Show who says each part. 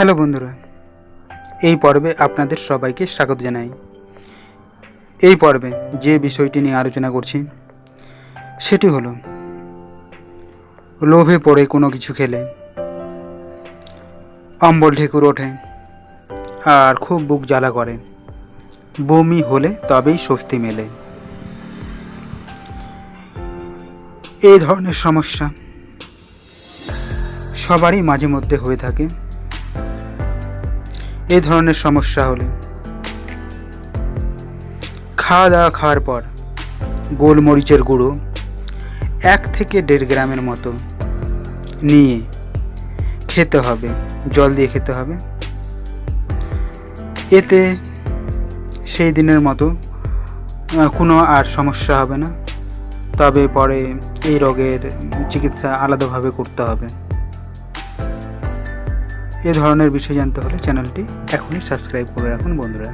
Speaker 1: Hello বন্ধুরা, এই পর্বে আপনাদের সবাইকে স্বাগত জানাই। এই পর্বে যে বিষয়টি নিয়ে আলোচনা করছি, সেটি হলো, লোভে পড়ে কোনো কিছু খেলে, অম্বল ঢেকুর ওঠে, আর খুব বুক জ্বালা করে, বমি হলে তবেই স্বস্তি মেলে। এই ধরনের সমস্যা সবারই মাঝে মধ্যে হয়ে থাকে। এই ধরনের সমস্যা হলে। খাওয়া দাওয়া খাওয়ার পর গোলমরিচের গুঁড়ো এক থেকে দেড় গ্রামের মতো নিয়ে খেতে হবে, জল দিয়ে খেতে হবে। এতে সেই দিনের মতো কোনো আর সমস্যা হবে না। তবে পরে এই রোগের চিকিৎসা আলাদাভাবে করতে হবে। এ ধরনের বিষয় জানতে হলে চ্যানেলটি এখনই সাবস্ক্রাইব করে রাখুন বন্ধুরা।